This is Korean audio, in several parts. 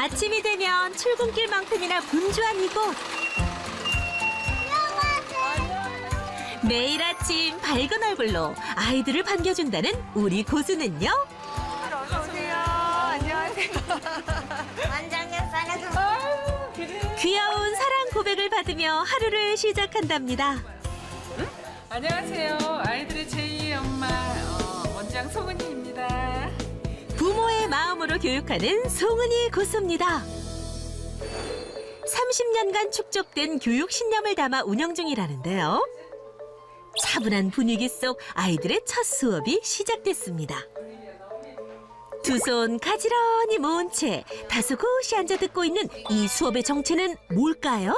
아침이 되면 출근길만큼이나 분주한 이곳. 매일 아침 밝은 얼굴로 아이들을 반겨준다는 우리 고수는요. 귀여운 사랑 고백을 받으며 하루를 시작한답니다. 안녕하세요. 아이들의 제2의 엄마 어, 원장 송은희입니다. 교육하는 송은이 고수입니다. 30년간 축적된 교육 신념을 담아 운영 중이라는데요. 차분한 분위기 속 아이들의 첫 수업이 시작됐습니다. 두 손 가지런히 모은 채 다소곳이 앉아 듣고 있는 이 수업의 정체는 뭘까요?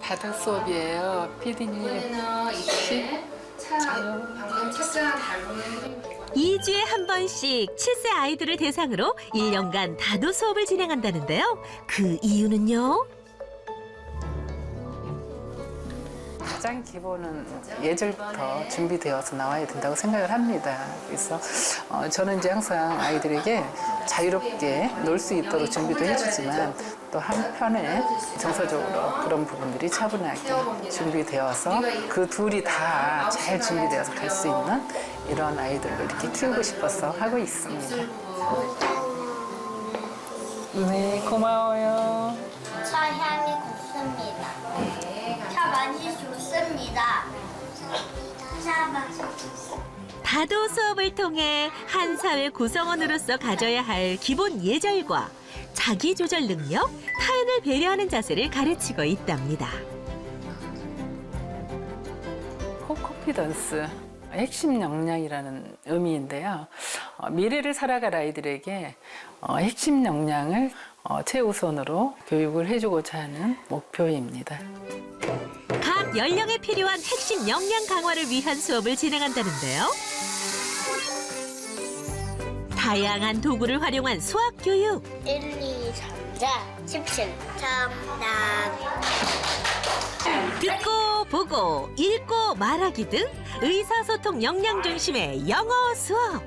바닥 수업이에요. 피디님. 씨. 2주에 한 번씩 7세 아이들을 대상으로 1년간 다도 수업을 진행한다는데요. 그 이유는요? 가장 기본은 예절부터 준비되어서 나와야 된다고 생각을 합니다. 그래서 어, 저는 이제 항상 아이들에게 자유롭게 놀 수 있도록 준비도 해주지만 또 한편에 정서적으로 그런 부분들이 차분하게 준비되어서 그 둘이 다 잘 준비되어서 갈 수 있는 이런 아이들로 이렇게 키우고 싶어서 하고 있습니다. 네, 고마워요. 차 향이 곱습니다. 차 맛이 좋습니다. 차 맛이 좋습니다. 다도 수업을 통해 한 사회 구성원으로서 가져야 할 기본 예절과 자기 조절 능력, 타인을 배려하는 자세를 가르치고 있답니다. 코코피던스 핵심 역량이라는 의미인데요. 어, 미래를 살아갈 아이들에게 어, 핵심 역량을 어, 최우선으로 교육을 해주고자 하는 목표입니다. 각 연령에 필요한 핵심 역량 강화를 위한 수업을 진행한다는데요. 다양한 도구를 활용한 수학 교육. 1, 2, 3, 4, 17. 정답. 듣고 보고 읽고 말하기 등 의사소통 역량 중심의 영어 수업.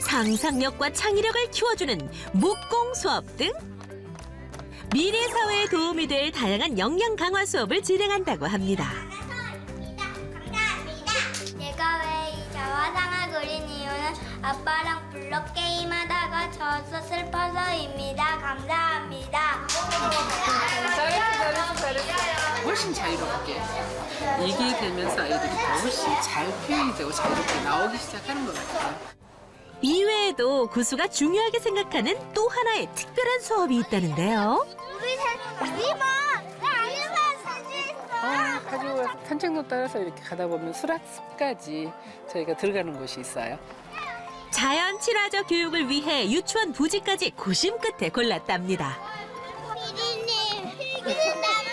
상상력과 창의력을 키워주는 목공 수업 등 미래 사회에 도움이 될 다양한 역량 강화 수업을 진행한다고 합니다. 감사합니다. 내가 왜 이 자화상을 그린 이유는 아빠랑 블록 게임 져서 슬퍼서입니다. 감사합니다. 훨씬 자유롭게 이게 되면서 아이들이 더 훨씬 잘 표현이 되고 자유롭게 나오기 시작하는 것 같아요. 이외에도 구수가 중요하게 생각하는 또 하나의 특별한 수업이 있다는데요. 우리 아니만 사진 어, 가지고 산책로 따라서 이렇게 가다 보면 수락숲까지 저희가 들어가는 곳이 있어요. 자연 친화적 교육을 위해 유치원 부지까지 고심 끝에 골랐답니다. 피디님, 피디님 나무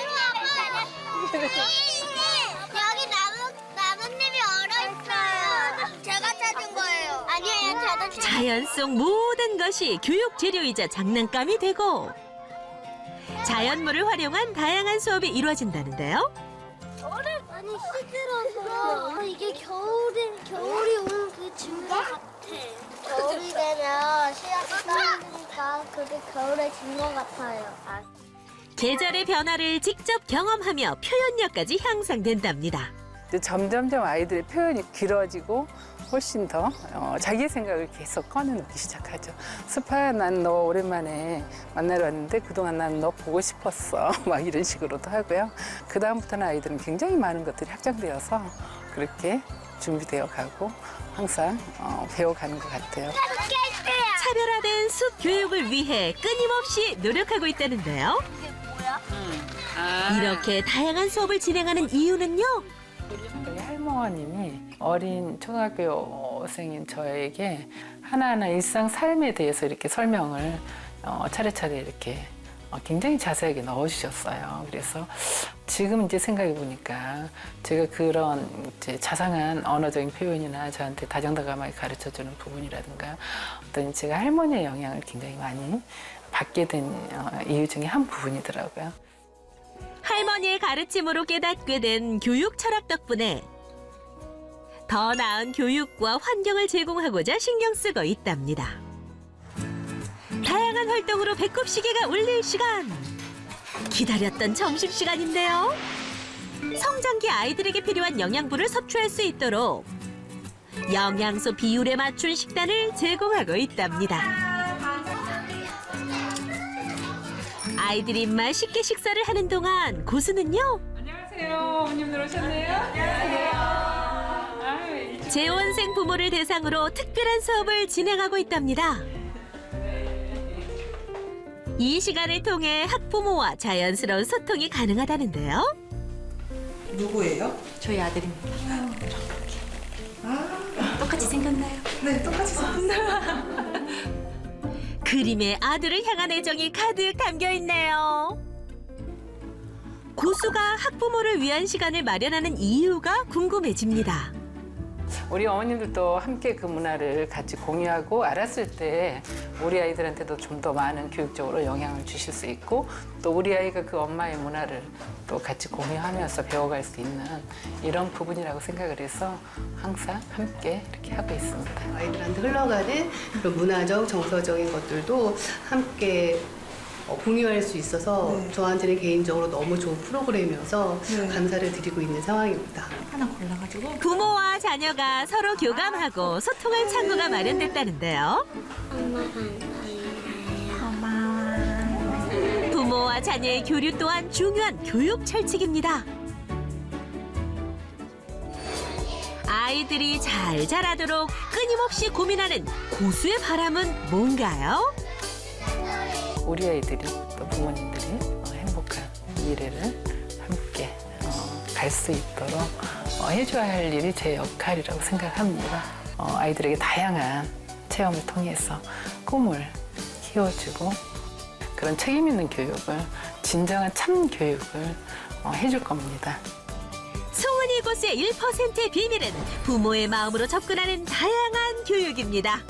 봐봐. 피디님, 여기 나무 나무님이 얼어 있어요. 제가 찾은 거예요. 아니에요, 저도 자연 속 모든 것이 교육 재료이자 장난감이 되고 자연물을 활용한 다양한 수업이 이루어진다는데요. 아니 시들어서 이게 겨울에 겨울이 오는 그 증거 같아. 겨울이 되면 씨앗이 떨어지니까 그게 겨울의 증거 같아요. 계절의 변화를 직접 경험하며 표현력까지 향상된답니다. 이제 점점점 아이들의 표현이 길어지고 훨씬 더 어, 자기 생각을 계속 꺼내놓기 시작하죠. 스파야 난 너 오랜만에 만나러 왔는데 그동안 난 너 보고 싶었어. 막 이런 식으로도 하고요. 그 다음부터는 아이들은 굉장히 많은 것들이 확장되어서 그렇게 준비되어 가고 항상 어, 배워가는 것 같아요. 차별화된 숲 교육을 위해 끊임없이 노력하고 있다는데요. 이렇게 다양한 수업을 진행하는 이유는요. 저희 할머님이 어린 초등학교생인 저에게 하나하나 일상 삶에 대해서 이렇게 설명을 어, 차례차례 이렇게 어, 굉장히 자세하게 넣어주셨어요. 그래서 지금 이제 생각해 보니까 제가 그런 이제 자상한 언어적인 표현이나 저한테 다정다감하게 가르쳐 주는 부분이라든가 어떤 제가 할머니의 영향을 굉장히 많이 받게 된 어, 이유 중에 한 부분이더라고요. 할머니의 가르침으로 깨닫게 된 교육 철학 덕분에 더 나은 교육과 환경을 제공하고자 신경 쓰고 있답니다. 다양한 활동으로 배꼽 시계가 울릴 시간. 기다렸던 점심 시간인데요. 성장기 아이들에게 필요한 영양분을 섭취할 수 있도록 영양소 비율에 맞춘 식단을 제공하고 있답니다. 아이들이 입맛 쉽게 식사를 하는 동안 고수는요. 안녕하세요. 어머님들 오셨네요. 안녕하세요. 재원생 부모를 대상으로 특별한 수업을 진행하고 있답니다. 이 시간을 통해 학부모와 자연스러운 소통이 가능하다는데요. 누구예요? 저희 아들입니다. 똑같이 생겼나요? 네, 똑같이 생겼어요. 그림의 아들을 향한 애정이 가득 담겨 있네요. 고수가 학부모를 위한 시간을 마련하는 이유가 궁금해집니다. 우리 어머님들도 함께 그 문화를 같이 공유하고 알았을 때 우리 아이들한테도 좀 더 많은 교육적으로 영향을 주실 수 있고 또 우리 아이가 그 엄마의 문화를 또 같이 공유하면서 배워갈 수 있는 이런 부분이라고 생각을 해서 항상 함께 이렇게 하고 있습니다. 아이들한테 흘러가는 그런 문화적, 정서적인 것들도 함께 어, 공유할 수 있어서 네. 저한테는 개인적으로 너무 좋은 프로그램이어서 네. 감사를 드리고 있는 상황입니다. 하나 골라가지고 부모와 자녀가 서로 교감하고 소통할 창구가 마련됐다는데요. 부모와 자녀의 교류 또한 중요한 교육 철칙입니다. 아이들이 잘 자라도록 끊임없이 고민하는 고수의 바람은 뭔가요? 우리 아이들이 또 부모님들이 어, 행복한 미래를 함께 갈 수 있도록 어, 해줘야 할 일이 제 역할이라고 생각합니다. 어, 아이들에게 다양한 체험을 통해서 꿈을 키워주고 그런 책임 있는 교육을 진정한 참 교육을 어, 해줄 겁니다. 송은이 고수의 1%의 비밀은 부모의 마음으로 접근하는 다양한 교육입니다.